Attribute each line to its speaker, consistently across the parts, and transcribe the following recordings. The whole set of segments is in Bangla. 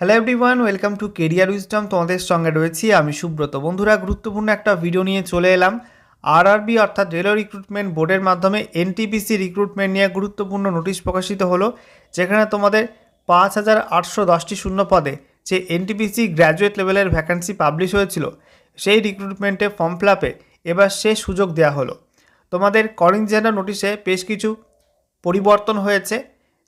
Speaker 1: Hello everyone welcome to career wisdom তোমাদের সঙ্গে রয়েছি আমি সুব্রত। বন্ধুরা, গুরুত্বপূর্ণ একটা ভিডিও নিয়ে চলে এলাম। আরআরবি অর্থাৎ রেলওয়ে রিক্রুটমেন্ট বোর্ডের মাধ্যমে এনটিপিসি রিক্রুটমেন্ট নিয়ে গুরুত্বপূর্ণ নোটিশ প্রকাশিত হলো, যেখানে তোমাদের পাঁচ হাজার আটশো দশটি শূন্য পদে যে এনটিপিসি গ্র্যাজুয়েট লেভেলের ভ্যাকান্সি পাবলিশ হয়েছিল, সেই রিক্রুটমেন্টে ফর্ম ফিল আপে এবার সে সুযোগ দেওয়া হলো। তোমাদের করিং জেন্ডার নোটিশে বেশ কিছু পরিবর্তন হয়েছে।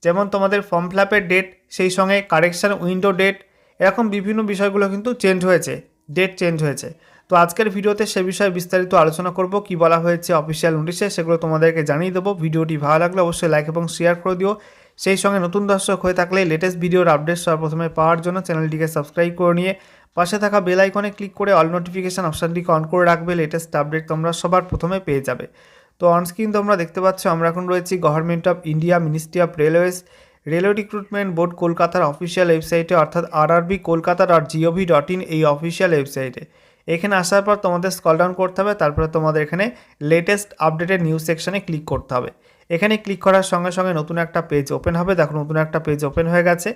Speaker 1: যেমন তোমাদের ফর্ম ফিল আপের ডেট সেই সঙ্গে কারেকশান উইন্ডো ডেট এরকম বিভিন্ন বিষয়গুলো কিন্তু চেঞ্জ হয়েছে ডেট চেঞ্জ হয়েছে। তো আজকের ভিডিওতে সে বিষয়ে বিস্তারিত আলোচনা করব, কি বলা হয়েছে অফিসিয়াল নোটিশে সেগুলো তোমাদেরকে জানিয়ে দেবো। ভিডিওটি ভালো লাগলে অবশ্যই লাইক এবং শেয়ার করে দিও। সেই সঙ্গে নতুন দর্শক হয়ে থাকলে লেটেস্ট ভিডিওর আপডেট সর্বপ্রথমে পাওয়ার জন্য চ্যানেলটিকে সাবস্ক্রাইব করে নিয়ে পাশে থাকা বেল আইকনে ক্লিক করে অল নোটিফিকেশান অপশানটিকে অন করে রাখবে। লেটেস্ট আপডেট তোমরা সবার প্রথমে পেয়ে যাবে। তো অনস্ক্রিন তোমরা দেখতে পাচ্ছ, আমরা এখন রয়েছি government of India ministry of railways railway recruitment board কলকাতার অফিসিয়াল ওয়েবসাইটে অর্থাৎ RRB Kolkata dot gov dot in এই অফিসিয়াল ওয়েবসাইটে এখানে আসার পর তোমাদের স্কল ডাউন করতে হবে, তারপরে তোমাদের এখানে লেটেস্ট আপডেটেড নিউজ সেকশানে ক্লিক করতে হবে। এখানে ক্লিক করার সঙ্গে সঙ্গে নতুন একটা পেজ ওপেন হবে, দেখো নতুন একটা পেজ ওপেন হয়ে গেছে।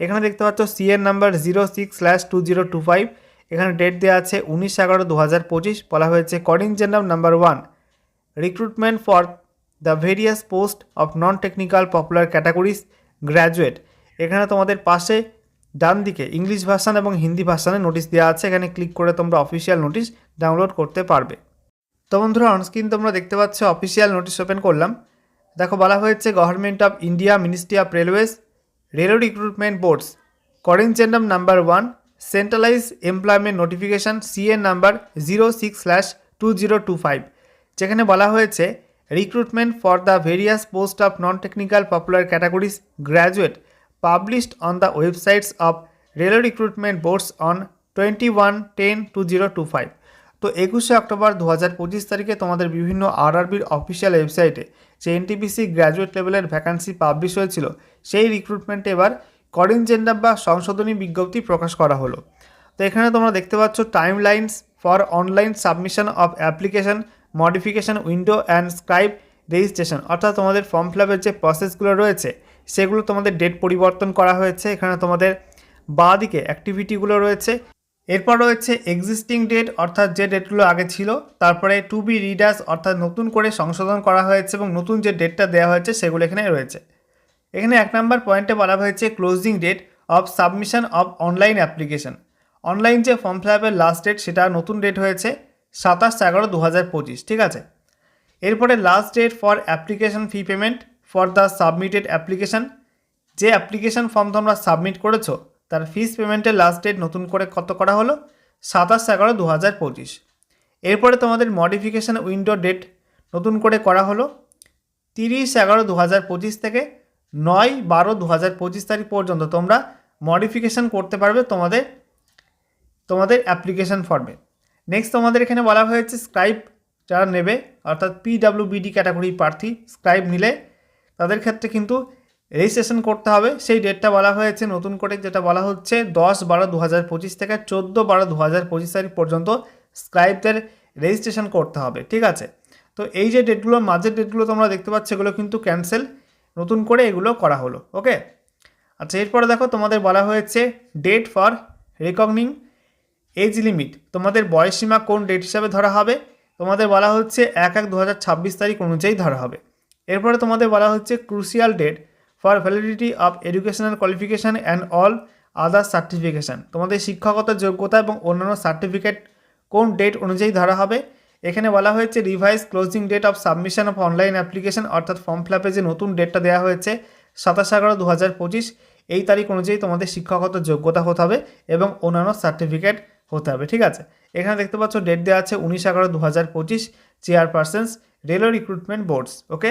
Speaker 1: এখানে দেখতে পাচ্ছ CN number zero six slash two zero two five এখানে ডেট দেওয়া আছে উনিশ এগারো দু হাজার পঁচিশ, বলা হয়েছে corrigendum number one for the various post of non technical popular categories graduate এখানে তোমাদের পাশে ডান দিকে ইংলিশ ভার্সান এবং হিন্দি ভার্সানে নোটিশ দেওয়া আছে। এখানে ক্লিক করে তোমরা অফিসিয়াল নোটিশ ডাউনলোড করতে পারবে। তো বন্ধুরা অনস্ক্রিন তোমরা দেখতে পাচ্ছ অফিসিয়াল নোটিশ ওপেন করলাম। দেখো, বলা হয়েছে government of India ministry of railways railway recruitment boards corrigendum number one centralise employment notification CN number zero six slash two zero two five যেখানে বলা হয়েছে recruitment for the various post of non technical popular categories graduate published on the websites of railway recruitment boards on twenty one ten two zero two five তো একুশে অক্টোবর দু হাজার পঁচিশ তারিখে তোমাদের বিভিন্ন আরআরবির অফিসিয়াল ওয়েবসাইটে যে এনটিপিসি গ্র্যাজুয়েট লেভেলের ভ্যাকান্সি পাবলিশ হয়েছিল, সেই রিক্রুটমেন্টে এবার করিং জেন্ডার বা সংশোধনী বিজ্ঞপ্তি প্রকাশ করা হলো। তো এখানে তোমরা দেখতে পাচ্ছ timelines for online submission of application modification window and scribe registration, অর্থাৎ তোমাদের ফর্ম ফিল যে প্রসেসগুলো রয়েছে, সেগুলো তোমাদের ডেট পরিবর্তন করা হয়েছে। এখানে তোমাদের বাঁ দিকে অ্যাক্টিভিটিগুলো রয়েছে। এরপর রয়েছে এক্সিস্টিং ডেট, অর্থাৎ যে ডেটগুলো আগে ছিল। তারপরে টু বি রিডার্স অর্থাৎ নতুন করে সংশোধন করা হয়েছে এবং নতুন যে ডেটটা দেওয়া হয়েছে, সেগুলো এখানে রয়েছে। এখানে এক নম্বর পয়েন্টে বলা হয়েছে closing date of submission of online application online যে ফর্ম ফিল লাস্ট ডেট সেটা নতুন ডেট হয়েছে। সাতাশ এগারো দু হাজার পঁচিশ, ঠিক আছে? এরপরে last date for application fee payment for the submitted application যে অ্যাপ্লিকেশন ফর্ম তোমরা সাবমিট করেছ, তার ফিস পেমেন্টের লাস্ট ডেট নতুন করে কত করা হলো? সাতাশ এগারো দু হাজার পঁচিশ। এরপরে তোমাদের মডিফিকেশান উইন্ডো ডেট নতুন করে করা হলো, তিরিশ এগারো দু হাজার পঁচিশ থেকে নয় বারো দু হাজার পঁচিশ তারিখ পর্যন্ত তোমরা মডিফিকেশান করতে পারবে তোমাদের তোমাদের অ্যাপ্লিকেশান ফর্মে নেক্সট তোমাদের এখানে বলা হয়েছে স্ক্রাইব যারা নেবে, অর্থাৎ পিডাব্লিউবিডি ক্যাটাগরি প্রার্থী স্ক্রাইব নিলে তাদের ক্ষেত্রে কিন্তু রেজিস্ট্রেশন করতে হবে। সেই ডেটটা বলা হয়েছে নতুন করে, যেটা বলা হচ্ছে দশ বারো দু হাজার পঁচিশ থেকে চোদ্দ বারো দু হাজার পঁচিশ তারিখ পর্যন্ত স্ক্রাইবদের রেজিস্ট্রেশন করতে হবে, ঠিক আছে? তো এই যে ডেটগুলো মাঝের ডেটগুলো তোমরা দেখতে পাচ্ছ, এগুলো কিন্তু ক্যান্সেল নতুন করে এগুলো করা হলো ওকে আচ্ছা এরপরে দেখো তোমাদের বলা হয়েছে date for reckoning age limit তোমাদের বয়সীমা কোন ডেট হিসাবে ধরা হবে? তোমাদের বলা হচ্ছে এক এক দু তারিখ অনুযায়ী ধরা হবে। এরপরে তোমাদের বলা হচ্ছে crucial date for validity of educational qualification and all other certification তোমাদের শিক্ষাগত যোগ্যতা এবং অন্যান্য সার্টিফিকেট কোন ডেট অনুযায়ী ধরা হবে? এখানে বলা হয়েছে revise closing date of submission of online application অর্থাৎ ফর্ম ফিল যে নতুন ডেটটা দেওয়া হয়েছে, সাতাশ এগারো দু এই তারিখ অনুযায়ী তোমাদের শিক্ষাগত যোগ্যতা হতে হবে এবং অন্যান্য সার্টিফিকেট হতে হবে, ঠিক আছে? এখানে দেখতে পাচ্ছ ডেট দেওয়া আছে উনিশ এগারো দু হাজার পঁচিশ chairpersons railway recruitment boards okay